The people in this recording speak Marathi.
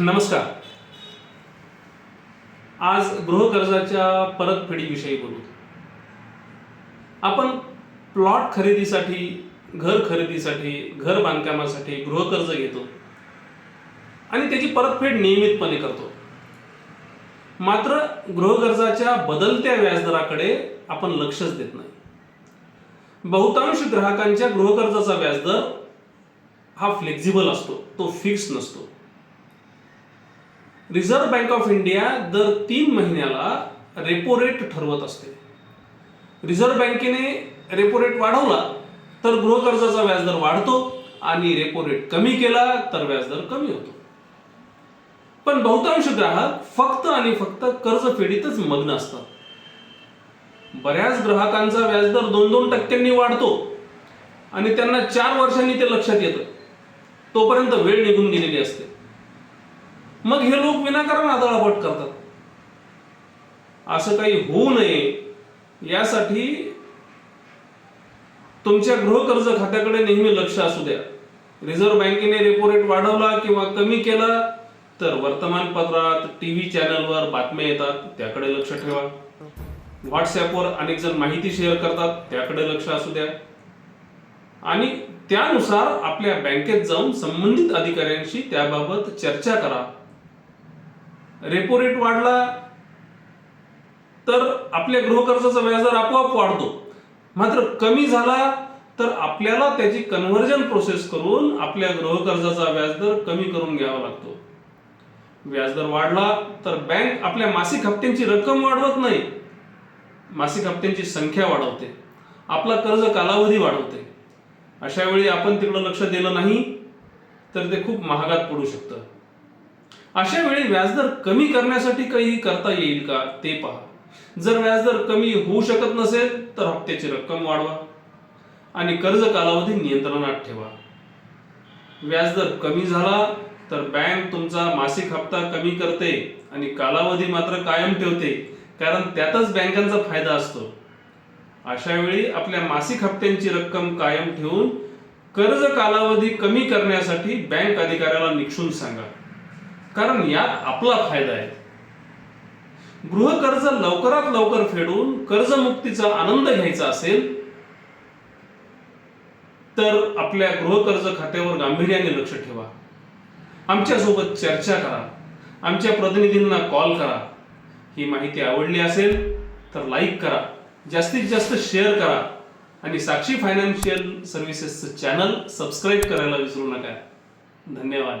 नमस्कार. आज गृहकर्जाच्या परतफेडीविषयी बोलू. आपण प्लॉट खरेदीसाठी घर खरेदीसाठी घर बांधकामासाठी गृहकर्ज घेतो. आणि त्याची परतफेड नियमितपणे करतो. मात्र गृहकर्जाच्या बदलत्या व्याजदराकडे आपण लक्षच देत नाही. बहुतांश ग्राहकांच्या गृहकर्जाचा व्याजदर हा फ्लेक्झिबल असतो तो फिक्स नसतो. रिझर्व्ह बँक ऑफ इंडिया दर तीन महिन्याला रेपो रेट ठरवत असते. रिझर्व्ह बँकेने रेपो रेट वाढवला तर गृहकर्जाचा व्याजदर वाढतो आणि रेपो रेट कमी केला तर व्याजदर कमी होतो. पण बहुतांश ग्राहक फक्त आणि फक्त कर्जफेडीतच मग्न असतात. बऱ्याच ग्राहकांचा व्याजदर दोन दोन टक्क्यांनी वाढतो आणि त्यांना चार वर्षांनी ते लक्षात येतं. तोपर्यंत वेळ निघून गेलेली असते. मग हे लोक विनाकारण आदळापट करतात. असं काही होऊ नये. यासाठी तुमच्या गृहकर्ज खात्याकडे नेहमी लक्ष असू द्या. रिझर्व्ह बँकेने रेपो रेट वाढवला किंवा कमी केला तर वर्तमानपत्रात टीव्ही चॅनलवर बातम्या येतात त्याकडे लक्ष ठेवा. व्हॉट्सॲपवर अनेक जण माहिती शेअर करतात त्याकडे लक्ष असू द्या. आणि त्यानुसार आपल्या बँकेत जाऊन संबंधित अधिकाऱ्यांशी त्याबाबत चर्चा करा. रेपो रेट वाढला तर आपल्या गृहकर्जाचा व्याजदर आपोआप वाढतो. मात्र कमी झाला तर आपल्याला त्याची कन्व्हर्जन प्रोसेस करून आपल्या गृहकर्जाचा व्याजदर कमी करून घ्यावा लागतो. व्याजदर वाढला तर बँक आपल्या मासिक हप्त्यांची रक्कम वाढवत नाही. मासिक हप्त्यांची संख्या वाढवते. आपला कर्ज कालावधी वाढवते. अशा वेळी आपण तिकडं लक्ष दिलं नाही तर ते खूप महागात पडू शकतं. अशा वेळी व्याजदर कमी करण्यासाठी काही करता येईल का ते पहा. जर व्याजदर कमी होऊ शकत नसेल तर हप्त्याची रक्कम वाढवा आणि कर्ज कालावधी नियंत्रणात ठेवा. व्याजदर कमी झाला तर बँक तुमचा मासिक हप्ता कमी करते आणि कालावधी मात्र कायम ठेवते कारण त्यातच बँकांचा फायदा असतो. अशा वेळी आपल्या मासिक हप्त्यांची रक्कम कायम ठेवून कर्ज कालावधी कमी करण्यासाठी बँक अधिकाऱ्याला निक्षून सांगा. कारण यात आपला फायदा आहे. गृहकर्ज लवकरात लवकर फेडून कर्जमुक्तीचा आनंद घ्यायचा असेल तर आपल्या गृहकर्ज खात्यावर गांभीर्याने लक्ष ठेवा. आमच्यासोबत चर्चा करा. आमच्या प्रतिनिधींना कॉल करा. ही माहिती आवडली असेल तर लाईक करा. जास्तीत जास्त शेअर करा. आणि साक्षी फायनान्शियल सर्व्हिसेसचं चॅनल सबस्क्राईब करायला विसरू नका. धन्यवाद.